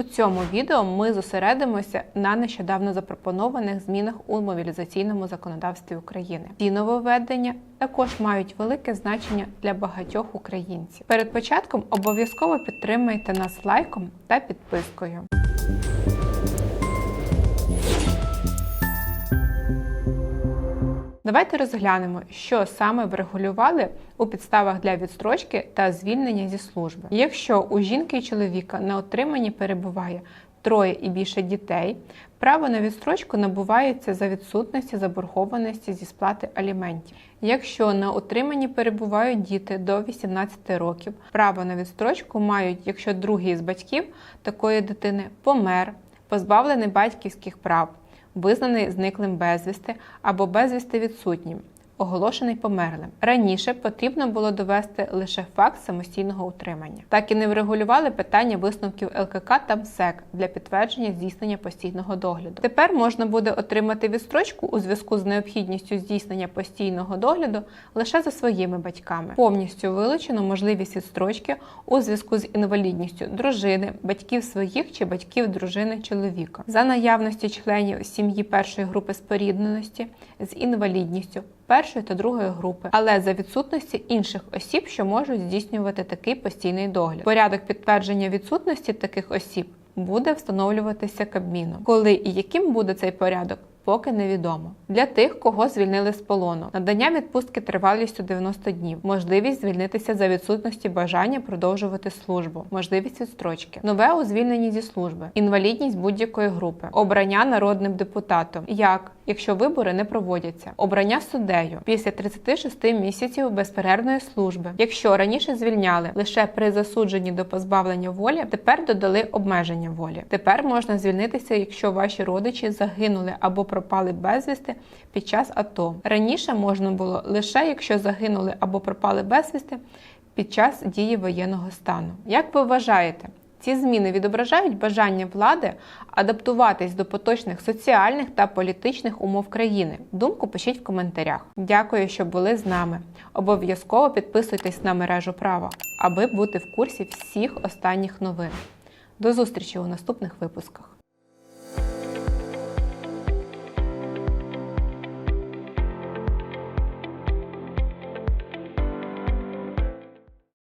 У цьому відео ми зосередимося на нещодавно запропонованих змінах у мобілізаційному законодавстві України. Ці нововведення також мають велике значення для багатьох українців. Перед початком обов'язково підтримайте нас лайком та підпискою. Давайте розглянемо, що саме врегулювали у підставах для відстрочки та звільнення зі служби. Якщо у жінки і чоловіка на отриманні перебуває троє і більше дітей, право на відстрочку набувається за відсутності заборгованості зі сплати аліментів. Якщо на утриманні перебувають діти до 18 років, право на відстрочку мають, якщо другий з батьків такої дитини помер, позбавлений батьківських прав визнаний зниклим безвісти або безвісти відсутнім, оголошений померлим. Раніше потрібно було довести лише факт самостійного утримання. Так і не врегулювали питання висновків ЛКК та МСЕК для підтвердження здійснення постійного догляду. Тепер можна буде отримати відстрочку у зв'язку з необхідністю здійснення постійного догляду лише за своїми батьками. Повністю вилучено можливість відстрочки у зв'язку з інвалідністю дружини, батьків своїх чи батьків дружини чоловіка, за наявності членів сім'ї першої групи спорідненості з інвалідністю першої та другої групи, але за відсутності інших осіб, що можуть здійснювати такий постійний догляд. Порядок підтвердження відсутності таких осіб буде встановлюватися Кабміном. Коли і яким буде цей порядок? Поки невідомо для тих, кого звільнили з полону, надання відпустки тривалістю 90 днів, можливість звільнитися за відсутності бажання продовжувати службу, можливість відстрочки, нове у звільненні зі служби, інвалідність будь-якої групи, обрання народним депутатом, як якщо вибори не проводяться, обрання суддею після 36 місяців безперервної служби. Якщо раніше звільняли лише при засудженні до позбавлення волі, тепер додали обмеження волі. Тепер можна звільнитися, якщо ваші родичі загинули або пропали безвісти під час АТО. Раніше можна було лише якщо загинули або пропали безвісти під час дії воєнного стану. Як ви вважаєте? Ці зміни відображають бажання влади адаптуватись до поточних соціальних та політичних умов країни. Думку пишіть в коментарях. Дякую, що були з нами. Обов'язково підписуйтесь на мережу права, аби бути в курсі всіх останніх новин. До зустрічі у наступних випусках.